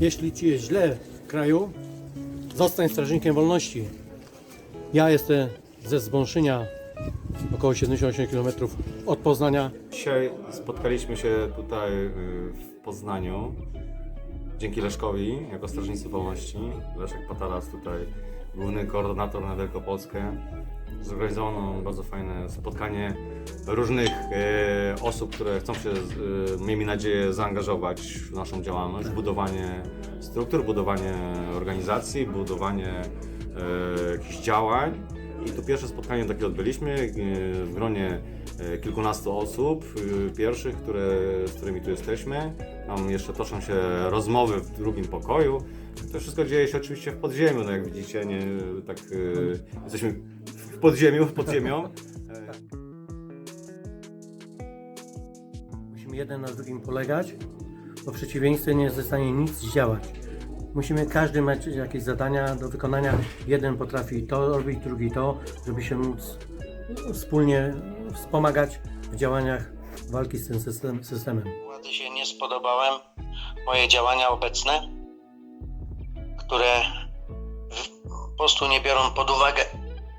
Jeśli ci jest źle w kraju, zostań strażnikiem wolności. Ja jestem ze Zbąszynia, około 78 km od Poznania. Dzisiaj spotkaliśmy się tutaj y, w Poznaniu dzięki Leszkowi jako Strażnicy Wolności. Leszek Pataras tutaj, główny koordynator na Wielkopolskę. Zorganizowano bardzo fajne spotkanie różnych e, osób, które chcą się, e, miejmy nadzieję, zaangażować w naszą działalność, budowanie struktur, budowanie organizacji, budowanie e, jakichś działań. I tu pierwsze spotkanie takie odbyliśmy e, w gronie kilkunastu osób e, pierwszych, które, z którymi tu jesteśmy. Tam jeszcze toczą się rozmowy w drugim pokoju. To wszystko dzieje się oczywiście w podziemiu, no jak widzicie, nie tak e, jesteśmy w podziemiu, pod ziemią. E, Musimy jeden na drugim polegać, bo w przeciwieństwie nie jest w stanie nic zdziałać. Musimy każdy mieć jakieś zadania do wykonania. Jeden potrafi to robić, drugi to, żeby się móc wspólnie wspomagać w działaniach walki z tym system, systemem. Władzy się nie spodobałem moje działania obecne, które po prostu nie biorą pod uwagę,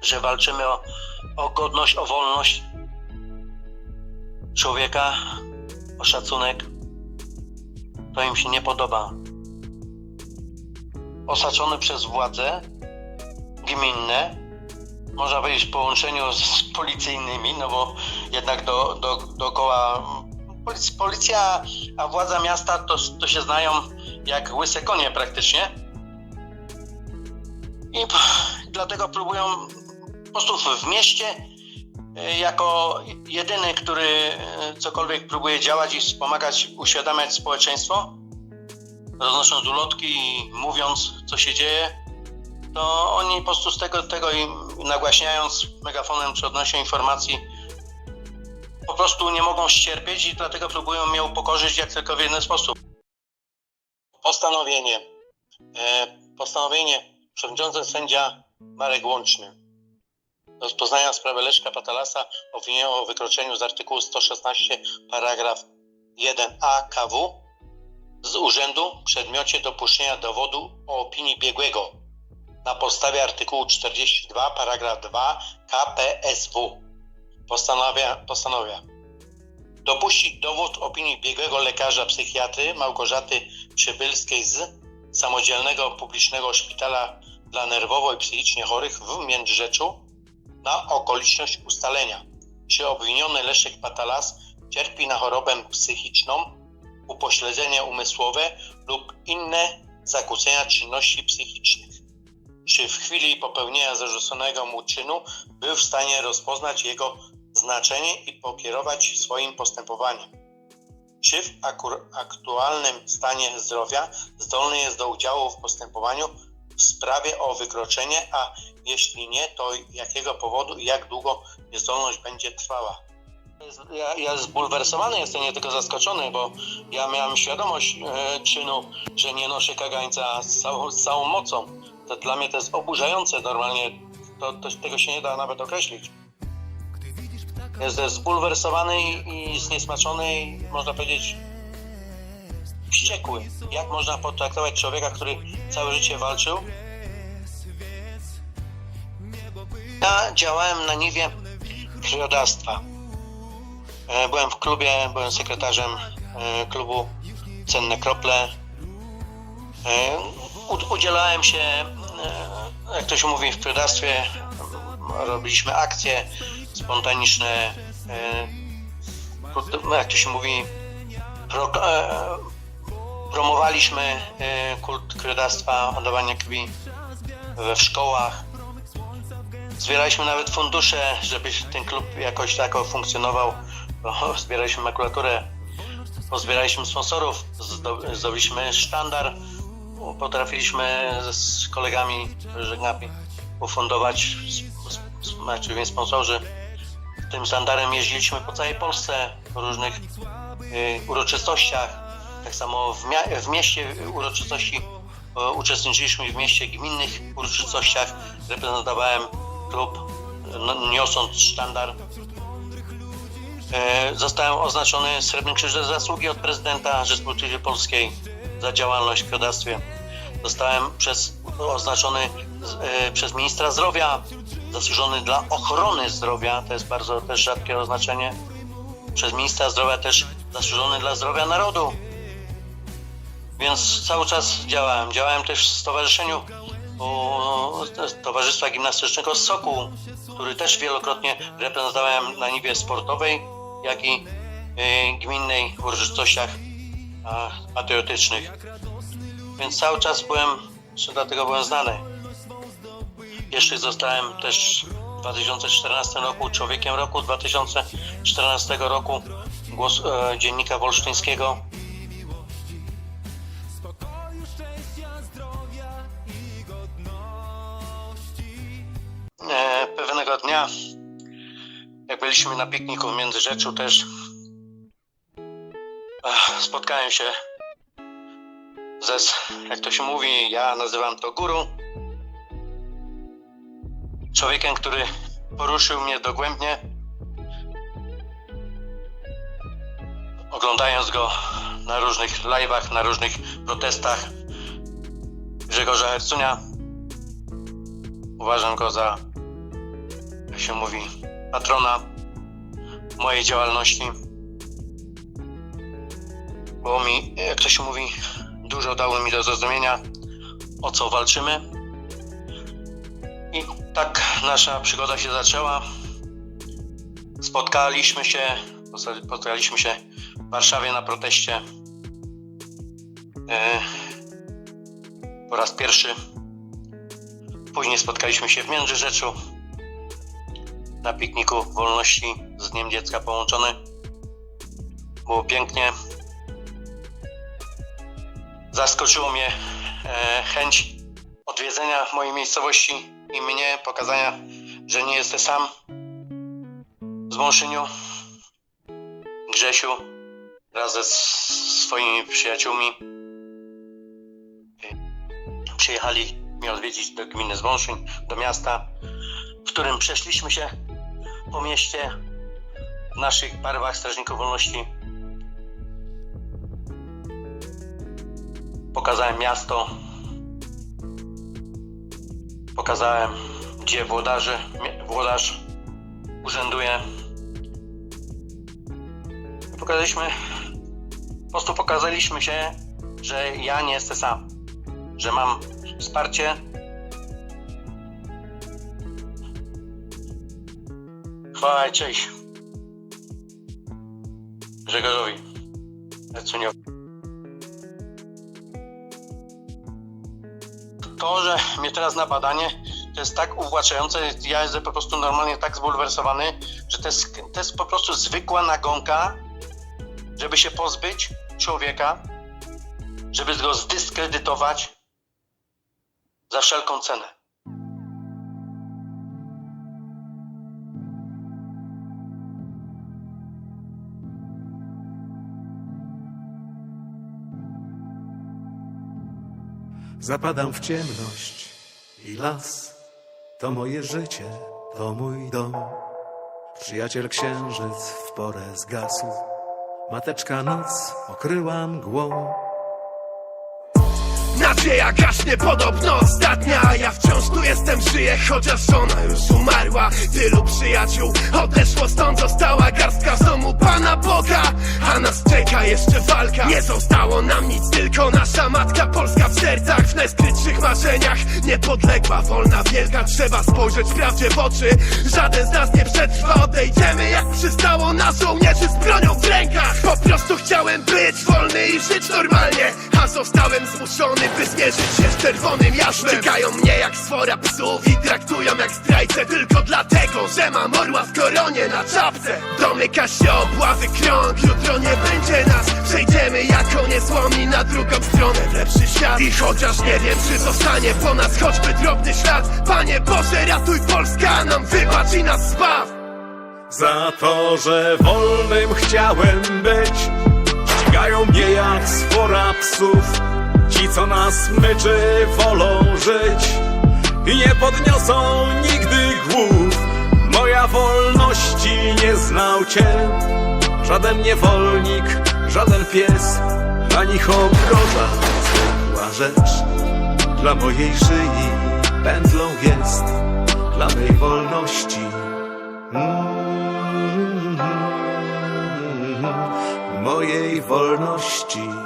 że walczymy o, o godność, o wolność człowieka, o szacunek. To im się nie podoba. Osaczony przez władze gminne, można powiedzieć w połączeniu z policyjnymi, no bo jednak do, do, dookoła polic- policja, a władza miasta to, to się znają jak łyse konie praktycznie. I dlatego próbują po prostu w- w mieście e, jako jedyny, który e, cokolwiek próbuje działać i wspomagać, uświadamiać społeczeństwo, roznosząc ulotki i mówiąc, co się dzieje, to oni po prostu z tego, tego nagłaśniając megafonem czy odnośnie informacji, po prostu nie mogą ścierpieć i dlatego próbują mnie upokorzyć jak tylko w jeden sposób. Postanowienie. E, postanowienie. Przewodniczący sędzia Marek Łączny. Rozpoznania sprawy Leszka Patalasa obwiniono o wykroczeniu z artykułu 116 paragraf 1a KW z urzędu w przedmiocie dopuszczenia dowodu o opinii biegłego na podstawie artykułu 42 paragraf 2 KPSW postanawia, postanawia dopuścić dowód opinii biegłego lekarza psychiatry Małgorzaty Przybylskiej z Samodzielnego Publicznego Szpitala dla Nerwowo i Psychicznie Chorych w Międzyrzeczu na okoliczność ustalenia, czy obwiniony Leszek Patalas cierpi na chorobę psychiczną, upośledzenie umysłowe lub inne zakłócenia czynności psychicznych czy w chwili popełnienia zarzuconego mu czynu był w stanie rozpoznać jego znaczenie i pokierować swoim postępowaniem. Czy w aktualnym stanie zdrowia zdolny jest do udziału w postępowaniu w sprawie o wykroczenie, a jeśli nie, to jakiego powodu i jak długo niezdolność będzie trwała? Ja, ja zbulwersowany jestem, nie tylko zaskoczony, bo ja miałem świadomość e, czynu, że nie noszę kagańca z całą, z całą mocą to dla mnie to jest oburzające normalnie. To, to, tego się nie da nawet określić. Jestem zbulwersowany i, zniesmaczony i można powiedzieć wściekły. Jak można potraktować człowieka, który całe życie walczył? Ja działałem na niwie krwiodawstwa. E, Byłem w klubie, byłem sekretarzem e, klubu Cenne Krople. E, Udzielałem się, jak to się mówi w krwiodawstwie, robiliśmy akcje spontaniczne, pro- jak to się mówi, pro, promowaliśmy kult krwiodawstwa, oddawania krwi we w szkołach. Zbieraliśmy nawet fundusze, żeby ten klub jakoś tak funkcjonował. Bo Zbieraliśmy makulaturę, pozbieraliśmy sponsorów, zdo- zdobyliśmy sztandar, potrafiliśmy z kolegami żegnami ufundować, s- s- znaczy więc sponsorzy. Tym sztandarem jeździliśmy po całej Polsce, po różnych y, uroczystościach. Tak samo w, w mieście uroczystości y, uczestniczyliśmy w mieście gminnych uroczystościach. Reprezentowałem klub, niosąc sztandar. E, Zostałem oznaczony Srebrnym Krzyżem Zasługi od prezydenta Rzeczypospolitej Polskiej. za działalność w krwiodawstwie. Zostałem przez, oznaczony z- e, przez ministra zdrowia, zasłużony dla ochrony zdrowia, to jest bardzo też rzadkie oznaczenie. Przez ministra zdrowia też zasłużony dla zdrowia narodu. Więc cały czas działałem. Działałem też w stowarzyszeniu Towarzystwa Gimnastycznego Sokół, który też wielokrotnie reprezentowałem na niwie sportowej, jak i y, gminnej uroczystościach patriotycznych. Więc cały czas byłem, czy dlatego byłem znany. Jeszcze zostałem też w 2014 roku człowiekiem roku, 2014 roku głos e, dziennika wolsztyńskiego. E, pewnego dnia, byliśmy na pikniku w Międzyrzeczu też, spotkałem się ze, jak to się mówi, ja nazywam to guru, człowiekiem, który poruszył mnie dogłębnie. Oglądając go na różnych live'ach, na różnych protestach Grzegorza Hercunia, uważam go za, jak się mówi, patrona mojej działalności. Bo mi, jak to się mówi, dużo dało mi do zrozumienia, o co walczymy. I tak nasza przygoda się zaczęła. Spotkaliśmy się, spotkaliśmy się w Warszawie na proteście. E, po raz pierwszy. Później spotkaliśmy się w Międzyrzeczu na pikniku wolności z Dniem Dziecka połączony. Było pięknie. Zaskoczyło mnie e, chęć odwiedzenia mojej miejscowości i mnie pokazania, że nie jestem sam z Mąszyniu. Grzesiu wraz ze swoimi przyjaciółmi przyjechali mnie odwiedzić do gminy Zwąszyń, do miasta, w którym przeszliśmy się po mieście w naszych barwach Strażników Wolności. Pokazałem miasto, pokazałem, gdzie włodarzy, włodarz urzęduje. Pokazaliśmy, po prostu pokazaliśmy się, że ja nie jestem sam, że mam wsparcie. I cześć Grzegorzowi. To, że mnie teraz na badanie, to jest tak uwłaczające, ja jestem po prostu normalnie tak zbulwersowany, że to jest, to jest po prostu zwykła nagonka, żeby się pozbyć człowieka, żeby go zdyskredytować za wszelką cenę. Zapadam w ciemność i las to moje życie, to mój dom. Przyjaciel księżyc w porę zgasł, mateczka noc okryła mgłą. Nadzieja gaśnie podobno ostatnia ja wciąż tu jestem, żyję, chociaż żona już umarła Tylu przyjaciół odeszło, stąd została garstka w domu Pana Boga A nas czeka jeszcze walka Nie zostało nam nic, tylko nasza matka Polska sercach, w najskrytszych marzeniach. Niepodległa, wolna, wielka Trzeba spojrzeć prawdzie w oczy. Żaden z nas nie przetrwa, odejdziemy jak przystało na żołnierzy z bronią w rękach. Po prostu chciałem być wolny i żyć normalnie A zostałem zmuszony, by zmierzyć się z czerwonym jarzmem Ścigają mnie jak swora psów i traktują jak zdrajcę. Tylko dlatego, że mam orła w koronie na czapce. Domyka się obławy krąg, jutro nie będzie nas. Przejdziemy jako niezłomni na drugą stronę. Lepszy świat chociaż nie wiem, czy zostanie po nas choćby drobny ślad Panie Boże, ratuj Polska, nam wybacz i nas zbaw. Za to, że wolnym chciałem być Ścigają mnie jak swora psów. Ci, co nas myczy, wolą żyć I nie podniosą nigdy głów. Moja wolności nie znał cię Żaden niewolnik, żaden pies Na nich obroża rzecz dla mojej szyi pętlą jest dla mej wolności. Mm, mojej wolności.